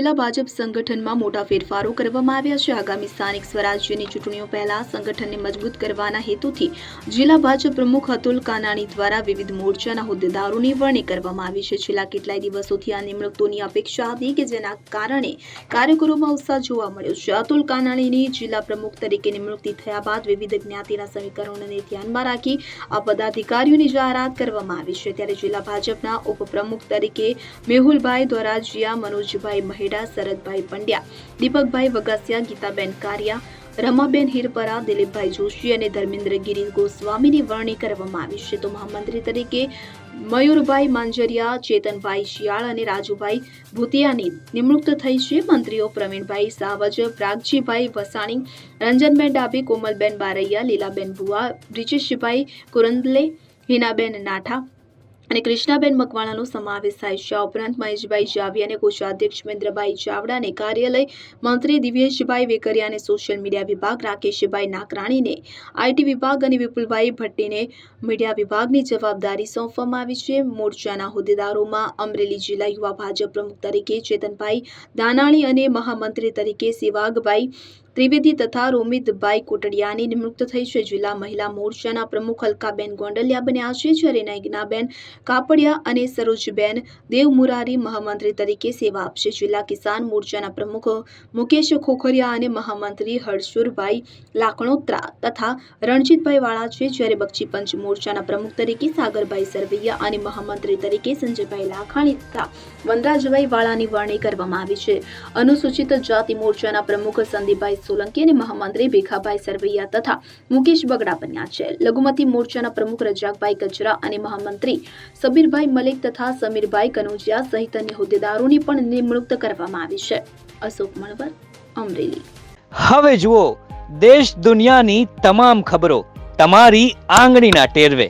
જિલ્લા ભાજપ સંગઠનમાં મોટા ફેરફારો કરવામાં આવ્યા છે. આગામી સ્થાનિક સ્વરાજ્યની ચૂંટણીઓ પહેલા સંગઠનને મજબૂત કરવાના હેતુથી જિલ્લા ભાજપ પ્રમુખ અતુલ કાનાણી દ્વારા વિવિધ મોરચાના હોદ્દેદારોની વરણી કરવામાં આવી છે. છેલ્લા કેટલાય દિવસોથી આ નિમણૂકોની અપેક્ષા હતી કે જેના કારણે કાર્યકરોમાં ઉત્સાહ જોવા મળ્યો છે. અતુલ કાનાણીની જિલ્લા પ્રમુખ તરીકે નિમણૂક થયા બાદ વિવિધ જ્ઞાતિના સમીકરણોને ધ્યાનમાં રાખી આ પદાધિકારીઓની જાહેરાત કરવામાં આવી છે. ત્યારે જિલ્લા ભાજપના ઉપપ્રમુખ તરીકે મેહુલભાઈ ધોરાજીયા મનોજભાઈ મહેડા શરદભાઈ પંડ્યા, દીપકભાઈ વગાસિયા, ગીતાબેન કારિયા, રમાબેન હિરપરા, દિલીપભાઈ જોશી અને ધર્મેન્દ્ર ગિરી ગોસ્વામીની વરણી કરવામાં આવી છે. તો મહામંત્રી તરીકે મયુરભાઈ માંજરિયા, ચેતનભાઈ શિયાળ અને રાજુભાઈ ભૂતિયાની નિમણૂક થઈ છે. મંત્રીઓ પ્રવીણભાઈ સાવજ, પ્રાગજીભાઈ વસાણી, રંજનબેન ડાબી કોમલબેન બારૈયા, લીલાબેન ભુવા બ્રિજેશભાઈ કુરંદલે, હિનાબેન નાઠા અને કૃષ્ણાબેન મકવાણાનો સમાવેશ થાય છે. આ ઉપરાંત મહેશભાઈ જાવી અને કોષાધ્યક્ષ મહેન્દ્રભાઈ ચાવડાને કાર્યાલય મંત્રી દિવ્યેશભાઈ વેકરિયા અને સોશિયલ મીડિયા વિભાગ રાકેશભાઈ નાકરાણીને આઈટી વિભાગ અને વિપુલભાઈ ભટ્ટીને મીડિયા વિભાગની જવાબદારી સોંપવામાં આવી છે. મોરચાના હોદ્દેદારોમાં અમરેલી જિલ્લા યુવા ભાજપ પ્રમુખ તરીકે ચેતનભાઈ દાનાણી અને મહામંત્રી તરીકે સેવાગભાઈ ત્રિવેદી તથા રોમિતભાઈ કોટડિયાની નિમણૂક થઈ છે. જિલ્લા મહિલા મોરચાના પ્રમુખ અલકાબેન ગોંડલિયા બન્યા છે. જ્યારે નૈગનાબેન કાપડિયા અને સરોજબેન દેવમુરારી મહામંત્રી તરીકે સેવા આપશે. જિલ્લા કિસાન મોરચાના પ્રમુખ મુકેશ ખોખરિયા અને મહામંત્રી હર્ષુરભાઈ લાકણોત્રા તથા રણજીતભાઈ વાળા છે. જ્યારે બક્ષી પંચ મોરચાના પ્રમુખ તરીકે સાગરભાઈ સરવૈયા અને મહામંત્રી તરીકે સંજયભાઈ લાખાણી તથા વનરાજભાઈ વાળાની વરણી કરવામાં આવી છે. અનુસૂચિત જાતિ મોરચાના પ્રમુખ સંદીપભાઈ સોલંકી અને મહામંત્રી ભીખાભાઈ સરવૈયા તથા મુકેશ બગડા બન્યા છે. લઘુમતી મોરચાના પ્રમુખ રજાકભાઈ ગજરા અને મહામંત્રી સબીરભાઈ મલિક તથા સમીરભાઈ કનોજિયા સહિત અન્ય હોદ્દેદારોની પણ નિમણૂક કરવામાં આવી છે. અશોક મણવર, અમરેલી. હવે જુઓ, દેશ દુનિયાની તમામ ખબરો તમારી આંગળીના ટેરવે.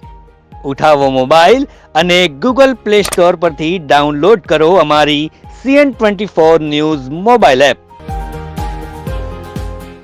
ઉઠાવો મોબાઈલ અને ગૂગલ પ્લે સ્ટોર પરથી ડાઉનલોડ કરો અમારી CN twenty four news mobile app.